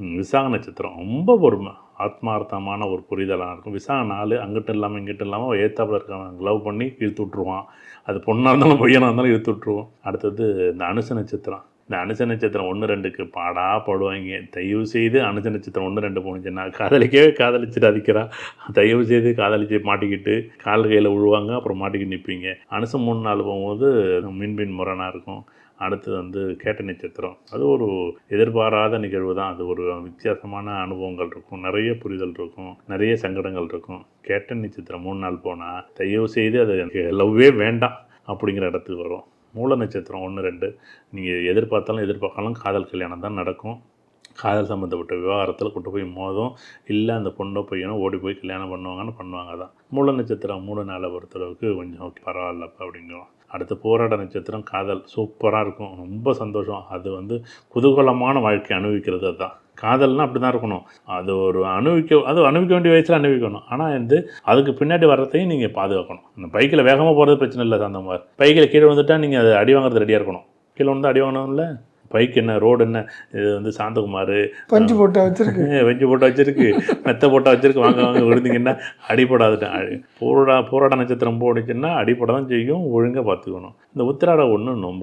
விசாக நட்சத்திரம். ரொம்ப பொறுமை. ஆத்மார்த்தமான ஒரு புரிதலாக இருக்கும். விசாக நாலு அங்கிட்ட இல்லாமல் இங்கிட்ட இல்லாமல் ஏத்தாப்பில் இருக்கவன். லவ் பண்ணி இழுத்து விட்ருவான் அது பொண்ணாக இருந்தாலும் பொய்யனாக இருந்தாலும் இழுத்து விட்ருவோம் அடுத்தது இந்த அனுச நட்சத்திரம். இந்த அனுச நட்சத்திரம் ஒன்று ரெண்டுக்கு பாடா பாடுவாங்க. தயவு செய்து அனுச நட்சத்திரம் ஒன்று ரெண்டு போணுச்சுன்னா காதலிக்கவே காதலிச்சுட்டு அதிக்கிறா தயவு செய்து காதலிச்சு மாட்டிக்கிட்டு கால் கையில் விழுவாங்க அப்புறம் மாட்டிக்கிட்டு நிற்பீங்க அனுசம் மூணு நாள் போகும்போது மின்பின் முரணாக இருக்கும். அடுத்து வந்து கேட்ட நட்சத்திரம். அது ஒரு எதிர்பாராத நிகழ்வு தான். அது ஒரு வித்தியாசமான அனுபவங்கள் இருக்கும். நிறைய புரிதல் இருக்கும். நிறைய சங்கடங்கள் இருக்கும். கேட்ட நட்சத்திரம் மூணு நாள் போனால் தயவு செய்து அது எனக்கு லவ்வே வேண்டாம் அப்படிங்கிற இடத்துக்கு வரும். மூல நட்சத்திரம் ஒன்று ரெண்டு. நீங்கள் எதிர்பார்த்தாலும் எதிர்பார்க்காலும் காதல் கல்யாணம் தான் நடக்கும். காதல் சம்மந்தப்பட்ட விவகாரத்தில் கொண்டு போய் மோதும். இல்லை அந்த பொண்ணோ பையனோ ஓடி போய் கல்யாணம் பண்ணுவாங்கன்னு பண்ணுவாங்க தான் மூல நட்சத்திரம் மூணு நாளை பொறுத்தளவுக்கு கொஞ்சம் ஓகே பரவாயில்லப்பா அப்படிங்கிறோம் அடுத்து போராட நட்சத்திரம் காதல். சூப்பராக இருக்கும். ரொம்ப சந்தோஷம். அது வந்து குதூகலமான வாழ்க்கை அனுபவிக்கிறது அதுதான் காதல்னா அப்படி தான் இருக்கணும். அது ஒரு அனுபவிக்க அது அனுபவிக்க வேண்டிய வயசில் அனுபவிக்கணும். ஆனால் வந்து அதுக்கு பின்னாடி வர்றதையும் நீங்கள் பாதுகாக்கணும். அந்த பைக்கில் வேகமாக போகிறது பிரச்சனை இல்லை அந்த மாதிரி பைக்கில் கீழே வந்துட்டா நீங்கள் அது அடி வாங்குறது ரெடியாக இருக்கணும். கீழே வந்து அடி வாங்கணும்ல? பைக் என்ன ரோடு என்ன? இது வந்து சாந்தகுமார். பஞ்சு போட்டு வச்சிருக்கு. வெஞ்சு போட்டு வச்சிருக்கு. மெத்த போட்டு வச்சிருக்கு. வாங்க வாங்க விழுந்தீங்கன்னா அடிபடாதுட்டேன் அடி போரா போராட நட்சத்திரம் போடுச்சுன்னா அடிபட தான் செய்யும். ஒழுங்காக பார்த்துக்கணும். இந்த உத்திராட ஒன்று ரொம்ப